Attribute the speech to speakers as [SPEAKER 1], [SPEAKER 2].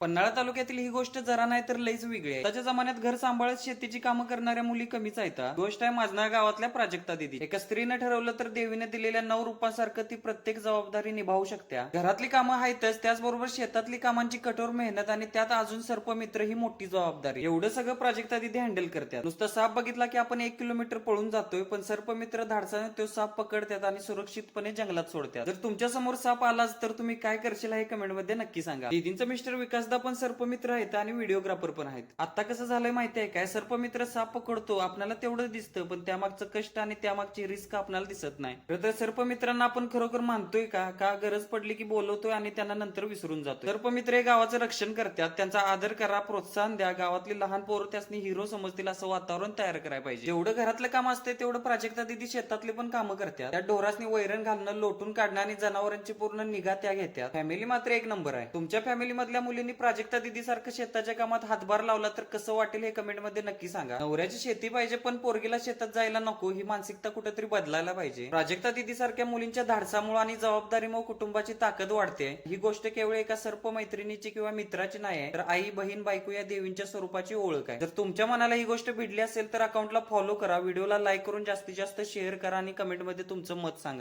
[SPEAKER 1] पन्हाळा तालुक्यातील ही गोष्ट जरा नाही तर लईच वेगळी आहे. त्याच्या जमान्यात घर सांभाळत शेतीची कामं करणाऱ्या मुली कमीच आहेत गोष्ट आहे माझ्या गावातल्या प्राजक्ता दिदी एका स्त्रीनं ठरवलं तर देवीने दिलेल्या नऊ रूपांसारखं ती प्रत्येक जबाबदारी निभावू शकत्या. घरातली कामं आहेतच त्याचबरोबर शेतातली कामांची कठोर मेहनत आणि त्यात अजून सर्पमित्र ही मोठी जबाबदारी. एवढं सगळं प्राजक्ता दिदी हँडल करतात. नुसतं साप बघितला की आपण एक किलोमीटर पळून जातोय पण सर्पमित्र धाडसाने तो साप पकडतात आणि सुरक्षितपणे जंगलात सोडतात. जर तुमच्यासमोर साप आलाच तर तुम्ही काय करशील हे कमेंटमध्ये नक्की सांगा. दीदींचं मिस्टर विकास विकासदा पण सर्पमित्र आहेत आणि व्हिडिओग्राफर पण आहेत. आता कसं झालंय माहिती आहे काय? सर्पमित्र साप पकडतो आपल्याला तेवढं दिसतं पण त्यामागचं कष्ट आणि त्यामागची रिस्क आपल्याला दिसत नाही. खरं तर सर्पमित्रांना आपण खरोखर मानतोय का? का गरज पडली की बोलवतोय आणि त्यांना नंतर विसरून जातो सर्पमित्र हे गावाचं रक्षण करतात त्यांचा आदर करा प्रोत्साहन द्या. गावातली लहान पोरं त्यासनी हिरो समजतील असं वातावरण तयार करायला पाहिजे. जेवढं घरातलं काम असते तेवढं प्राजक्ता दिदी शेतातले पण कामं करतात. त्या ढोरासनी वैरण घालणं लोटून काढणं आणि जनावरांची पूर्ण निगा त्या घेतात. फॅमिली मात्र एक नंबर आहे. तुमच्या फॅमिली मधल्या मुलींनी प्राजक्ता दिदी सारखं शेताच्या कामात हातभार लावला तर कसं वाटेल हे कमेंटमध्ये नक्की सांगा. नवऱ्याची शेती पाहिजे पण पोरगीला शेतात जायला नको ही मानसिकता कुठेतरी बदलायला पाहिजे. प्राजक्ता दिदी सारख्या मुलींच्या धाडसामुळे आणि जबाबदारीमुळे कुटुंबाची ताकद वाढते. ही गोष्ट केवळ एका सर्प मैत्रिणीची किंवा मित्राची नाही तर आई बहीण बायको या देवींच्या स्वरूपाची ओळख आहे. जर तुमच्या मनाला ही गोष्ट भिडली असेल तर अकाउंटला फॉलो करा व्हिडिओला लाईक करून जास्तीत जास्त शेअर करा आणि कमेंटमध्ये तुमचं मत सांगा.